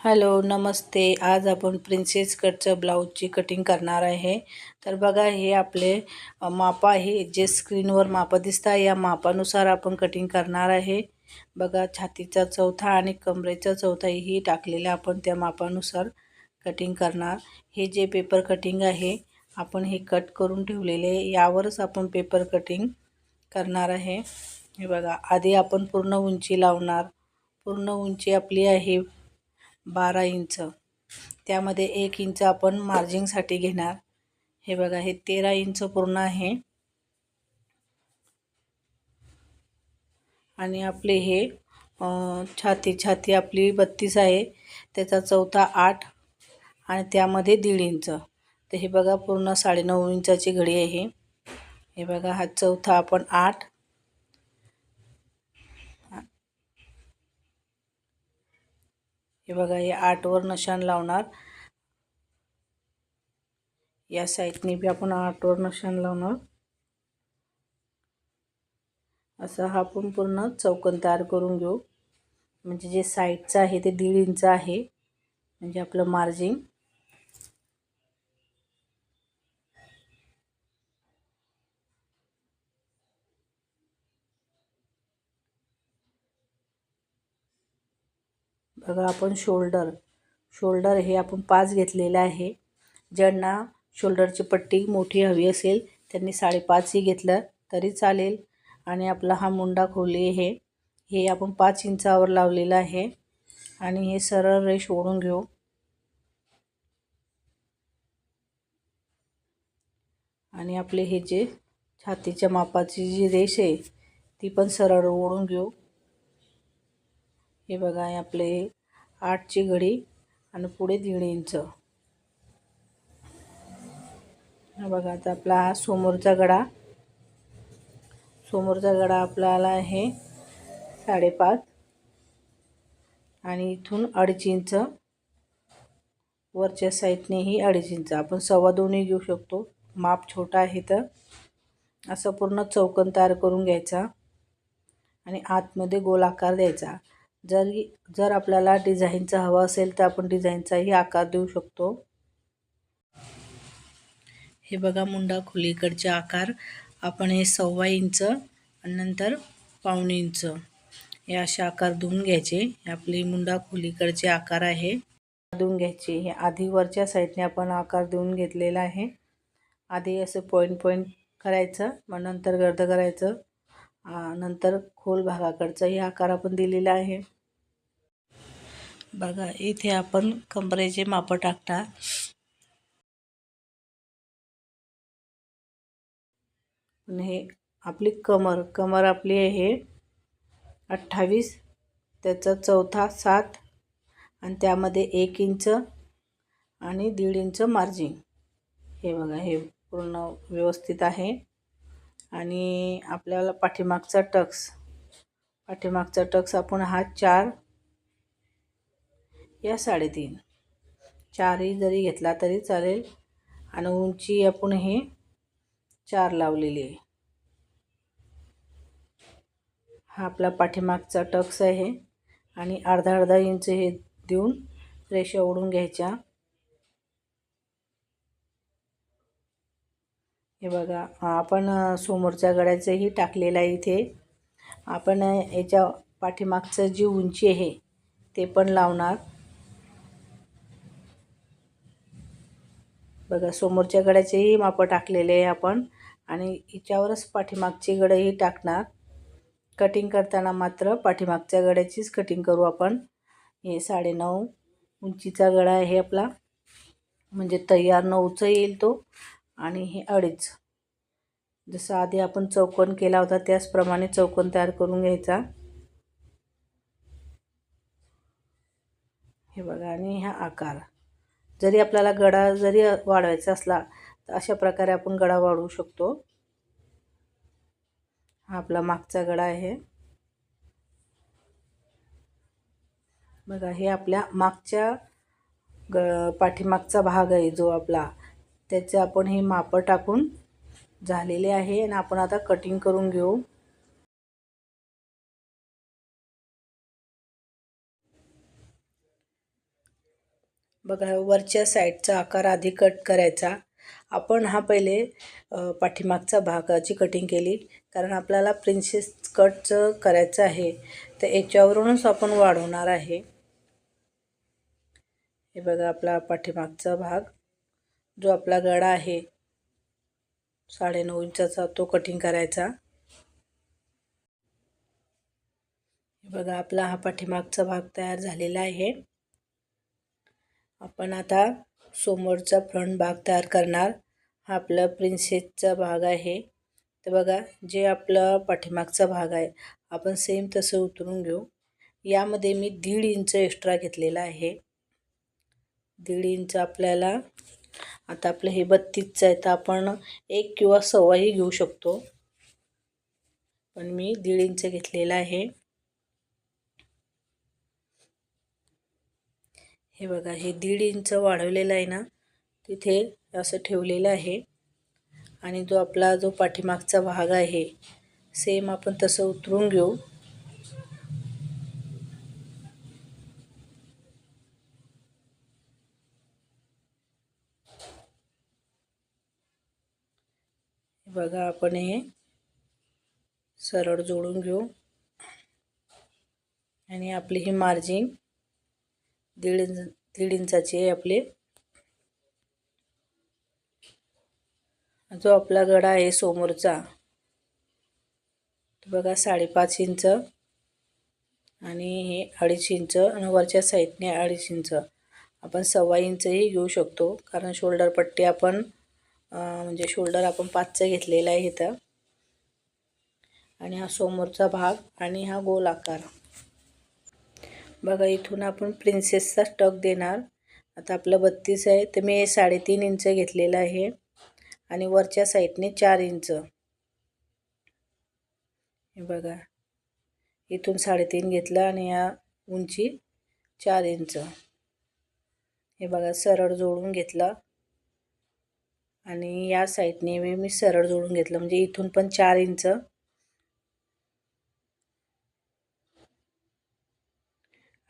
Hello नमस्ते. आज आपण princess कटचं ब्लाऊजची cutting करणार आहे. तर बघा हे आपले माप आहे. जे स्क्रीनवर माप दिसता या मापानुसार आपण कटिंग करणार आहे. बघा छातीचा चौथा आणि कमरेचा चौथाही टाकलेला आपण त्या मापानुसार कटिंग करणार. हे जे पेपर कटिंग आहे आपण हे कट करून ठेवलेले यावरच आपण पेपर कटिंग करणार आहे. हे बघा आधी आपण पूर्ण उंची लावणार. पूर्ण उंची आपली आहे बारा इंच. त्यामध्ये एक इंच आपण मार्जिंगसाठी घेणार. हे बघा हे तेरा इंच पूर्ण आहे. आणि आपले हे छाती छाती आपली बत्तीस आहे. त्याचा चौथा आठ आणि त्यामध्ये दीड इंच. तर हे बघा पूर्ण साडेनऊ इंचाची घडी आहे. हे बघा हा चौथा आपण आठ हे बघा हे आठवर नशान लावणार. या साईडने बी आपण आठवर नशान लावणार. असं हा आपण पूर्ण चौकन तयार करून घेऊ. म्हणजे जे साईडचं आहे ते दीड इंच आहे. म्हणजे आपलं मार्जिन. बघा आपण शोल्डर शोल्डर हे आपण पाच घेतलेलं आहे. ज्यांना शोल्डरची पट्टी मोठी हवी असेल त्यांनी साडेपाचही घेतलं तरी चालेल. आणि आपला हा मुंडा खोली हे हे आपण पाच इंचावर लावलेलं आहे. आणि हे सरळ रेश ओढून घेऊ. आणि आपले हे जे छातीच्या मापाची जी रेष आहे ती पण सरळ ओढून घेऊ. हे बघा आपले आठची घडी आणि पुढे दीड इंच. हा बघा आता आपला हा समोरचा गडा. समोरचा गडा आपल्याला आहे साडेपाच. आणि इथून अडीच इंच. वरच्या साईडनेही अडीच इंच. आपण सव्वा दोन्ही घेऊ शकतो. माप छोटा आहे तर. असं पूर्ण चौकन तयार करून घ्यायचा. आणि आतमध्ये गोलाकार द्यायचा. जर जर आपल्याला डिझाईनचा हवा असेल तर आपण डिझाईनचाही आकार देऊ शकतो. हे बघा मुंडा खोलीकडचे आकार. आपण हे सव्वा इंच आणि नंतर पाऊण इंच हे असे आकार धुवून घ्यायचे. हे आपली मुंडा खोलीकडचे आकार आहे. धुवून घ्यायचे. हे आधी वरच्या साईडने आपण आकार देऊन घेतलेला आहे. आधी असं पॉईंट पॉईंट करायचं मग नंतर गर्द करायचं. नंतर खोल भागाकडचाही आकार आपण दिलेला आहे. बघा इथे आपण कमरेचे माप टाकता हे आपली कमर कमर आपली आहे अठ्ठावीस त्याचा चौथा सात आणि त्यामध्ये एक इंच आणि दीड इंच मार्जिन. हे बघा हे पूर्ण व्यवस्थित आहे. आणि आपल्याला पाठीमागचा टक्स. पाठीमागचा टक्स आपण हा चार या साडेतीन. चारही जरी घेतला तरी चालेल. आणि उंची आपण हे चार लावलेली आहे. हा आपला पाठीमागचा टक्स आहे. आणि अर्धा अर्धा इंच हे देऊन रेषा ओढून घ्यायच्या. हे बघा आपण समोरच्या गड्याचंही टाकलेलं आहे इथे. आपण याच्या पाठीमागचं जी उंची आहे ते पण लावणार. बघा समोरच्या गड्याचेही मापं टाकलेले आहे आपण आणि हिच्यावरच पाठीमागची गडंही टाकणार. कटिंग करताना मात्र पाठीमागच्या गड्याचीच कटिंग करू आपण. हे साडेनऊ उंचीचा गळा आहे आपला. म्हणजे तयार नऊचं येईल तो. आणि हे अडीच. जसं आधी आपण चौकोन केला होता त्याचप्रमाणे चौकोन तयार करून घ्यायचा. हे बघा आणि हा आकार. जरी आपल्याला गडा जरी वाढवायचा असला तर अशा प्रकारे आपण गडा वाढवू शकतो. हा आपला मागचा गडा आहे. बघा हे आपल्या मागच्या ग पाठीमागचा भाग आहे जो आपला. त्याचे आपण हे मापं टाकून झालेले आहे आणि आपण आता कटिंग करून घेऊ. बघा वरच्या साईडचा आकार आधी कट करायचा. आपण हा पहिले पाठीमागचा भागाची कटिंग केली. कारण आपल्याला प्रिन्सेस कटचं करायचं आहे तर याच्यावरूनच आपण वाढवणार आहे. हे बघा आपला पाठीमागचा भाग. जो आपला गळा आहे. साडेनऊ इंचाचा तो कटिंग करायचा. बघा आपला हा पाठीमागचा भाग तयार झालेला आहे. आपण आता समोरचा फ्रंट भाग तयार करणार. हा आपला प्रिन्सेसचा भाग आहे. तर बघा जे आपला पाठीमागचा भाग आहे आपण सेम तसं उतरून घेऊ. यामध्ये मी दीड इंच एक्स्ट्रा घेतलेला आहे. दीड इंच आपल्याला आता आपलं हे बत्तीसचं आहे तर आपण एक किंवा सव्वाही घेऊ शकतो. पण मी दीड इंच घेतलेलं आहे. हे बघा हे दीड इंच वाढवलेलं आहे ना तिथे असं ठेवलेलं आहे. आणि जो आपला जो पाठीमागचा भाग आहे सेम आपण तसं उतरून घेऊ. बघा आपण हे सरळ जोडून घेऊ. आणि आपली ही मार्जिन दीड इंच दीड इंचाची आहे आपली. जो आपला गडा आहे समोरचा बघा साडेपाच इंच आणि हे अडीच इंच आणि वरच्या साईडने अडीच इंच. आपण सव्वा इंचही घेऊ शकतो कारण शोल्डर पट्टी आपण म्हणजे शोल्डर आपण पाचचं घेतलेलं आहे इथं. आणि हा समोरचा भाग आणि हा गोल आकार. बघा इथून आपण प्रिन्सेसचा टक देणार. आता आपलं बत्तीस आहे तर मी साडेतीन इंच घेतलेलं आहे. आणि वरच्या साईडने चार इंच. हे बघा इथून साडेतीन घेतलं आणि या उंची चार इंच. हे बघा सरळ जोडून घेतला. आणि या साईडने मी मी सरळ जोडून घेतलं. म्हणजे इथून पण चार इंच.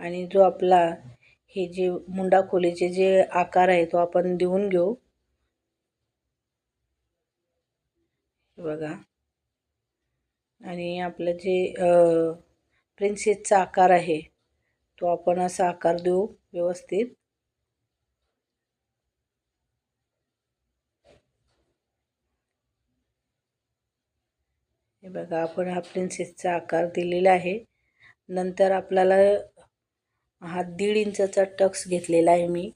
आणि जो आपला हे जे मुंडा खोलीचे जे आकार आहे तो आपण देऊन घेऊ. बघा. आणि आपलं जे प्रिन्सेसचा आकार आहे तो आपण असा आकार देऊ व्यवस्थित. हे बघा आपण हा प्रिन्सेसचा आकार दिलेला आहे. नंतर आपल्याला हा दीड इंचाचा टक्स घेतलेला आहे मी.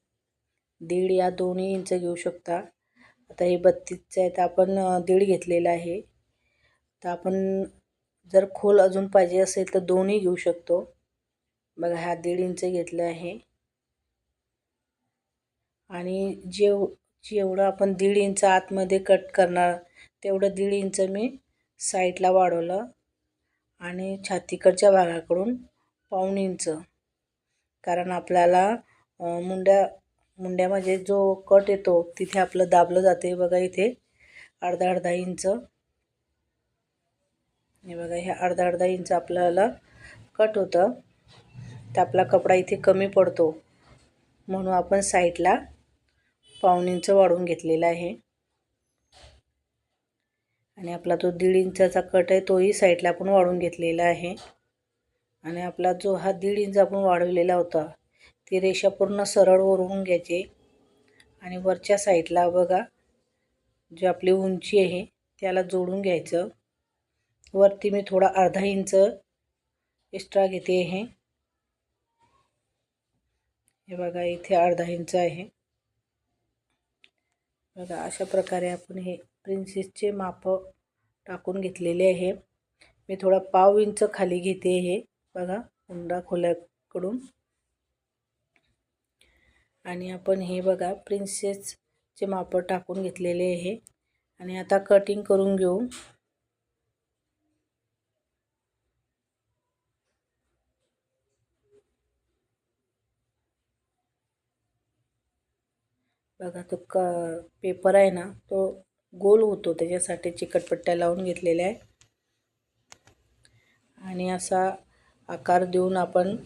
दीड या दोन्ही इंच घेऊ शकता. आता हे बत्तीसचं आहे तर आपण दीड घेतलेलं आहे. तर आपण जर खोल अजून पाहिजे असेल तर दोन्ही घेऊ शकतो. बघा हा दीड इंच घेतलं आहे. आणि जेव जेवढं आपण दीड इंच आतमध्ये कट करणार तेवढं दीड इंच मी साईडला वाढवलं आणि छातीकडच्या भागाकडून पाऊण इंच. कारण आपल्याला मुंड्या मुंड्यामध्ये जो कट येतो तिथे आपलं दाबलं जाते. बघा इथे अर्धा अर्धा इंच. हे बघा हे अर्धा अर्धा इंच आपल्याला कट होतं. तर आपला कपडा इथे कमी पडतो. म्हणून आपण साईडला पाऊण इंच वाढून घेतलेला आहे. आणि आपला जो दीड इंचाचा कट आहे तोही साईडला आपण वाढून घेतलेला आहे. आणि आपला जो हा दीड इंच आपण वाढवलेला होता ती रेषा पूर्ण सरळ ओरवून घ्यायची. आणि वरच्या साईडला बघा जी आपली उंची आहे त्याला जोडून घ्यायचं. वरती मी थोडा अर्धा इंच एक्स्ट्रा घेते आहे हे बघा इथे अर्धा इंच आहे. बघा अशा प्रकारे आपण हे प्रिन्सेसचे माप टाकून घेतलेले आहे. मी थोडा पाव इंच खाली घेते हे. बघा उंडा खोल्याकडून. आणि आपण हे बघा प्रिन्सेसचे माप टाकून घेतलेले आहे. आणि आता कटिंग करून घेऊ. बघा तो क पेपर आहे ना तो गोल होतो त्याच्यासाठी चिकटपट्ट्या लावून घेतलेल्या आहे आणि असा आकार देऊन आपण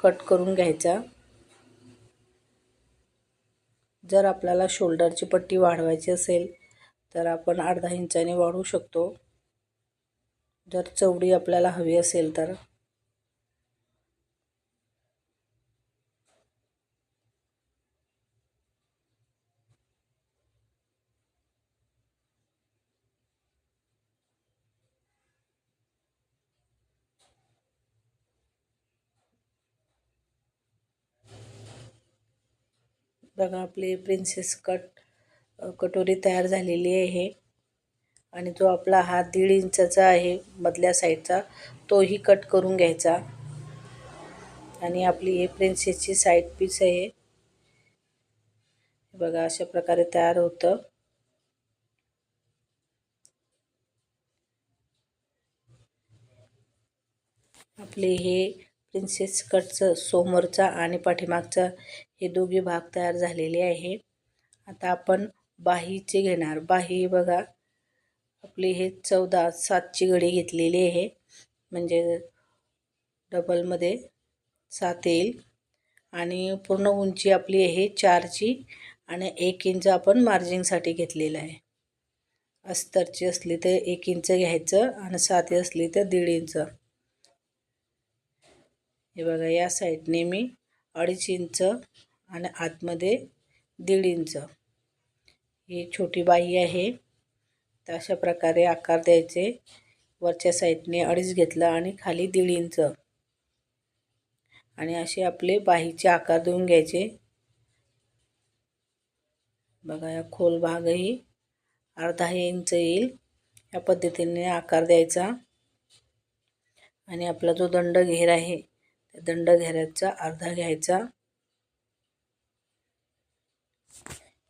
कट करून घ्यायचा. जर आपल्याला शोल्डरची पट्टी वाढवायची असेल तर आपण अर्धा इंचाने वाढवू शकतो. जर चवडी आपल्याला हवी असेल तर. बघा आपली प्रिन्सेस कट कटोरी तयार झालेली आहे. आणि जो आपला हा दीड इंचाचा आहे मधल्या साईडचा तोही कट करून घ्यायचा. आणि आपली हे प्रिन्सेसची साईड पीस आहे. बघा अशा प्रकारे तयार होतं. आपले हे प्रिन्सेस कटचं समोरचा आणि पाठीमागचा हे दोघे भाग तयार झालेले आहे. आता आपण बाहीचे घेणार. बाही बघा आपली हे चौदा सातची घडी घेतलेली आहे. म्हणजे डबलमध्ये सात येईल. आणि पूर्ण उंची आपली आहे चारची आणि एक इंच आपण मार्जिंगसाठी घेतलेलं आहे. अस्तरची असली तर एक इंच घ्यायचं आणि साती असली तर दीड इंच. हे बघा या साईडने मी अडीच इंच आणि आतमध्ये दीड इंच ही छोटी बाई आहे. तर अशा प्रकारे आकार द्यायचे. वरच्या साईडने अडीच घेतलं आणि खाली दीड इंच आणि असे आपले बाहीचे आकार देऊन घ्यायचे. बघा या खोल भागही अर्धा इंच येईल. या पद्धतीने आकार द्यायचा. आणि आपला जो दंड घेर आहे दंड घेराचा अर्धा घ्यायचा.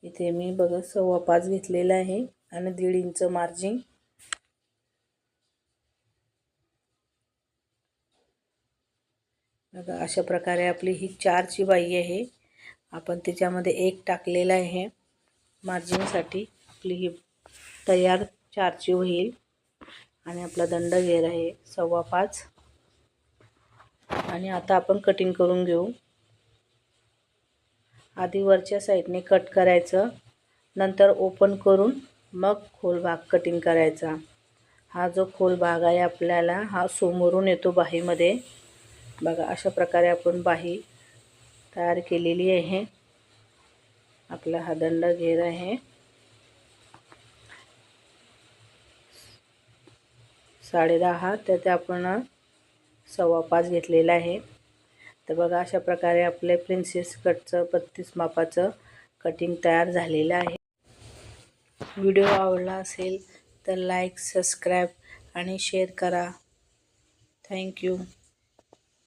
इथे मी बघा सव्वा पाच घेतलेला आहे आणि दीड इंच मार्जिंग बघा अशा प्रकारे आपली ही चारची बाई आहे. आपण त्याच्यामध्ये एक टाकलेला आहे. मार्जिंगसाठी आपली ही तयार चारची होईल. आणि आपला दंड घेर आहे सव्वा पाच. आणि आता आपण कटिंग करून घेऊ. आधी वरच्या साईडने कट करायचं. नंतर ओपन करून मग खोल भाग कटिंग करायचा. हा जो खोल भाग आहे आपल्याला हा समोरून येतो बाहीमध्ये. बघा अशा प्रकारे आपण बाही तयार केलेली आहे. आपला हा दंड घेर आहे. साडे दहा त्यात आपण सव्वा पाच घेतलेला आहे. तर बघा अशा प्रकारे आपले प्रिन्सेस कटचं बत्तीस मापाचं कटिंग तयार झालेलं आहे. व्हिडिओ आवडला असेल तर लाईक सबस्क्राईब आणि शेअर करा. Thank you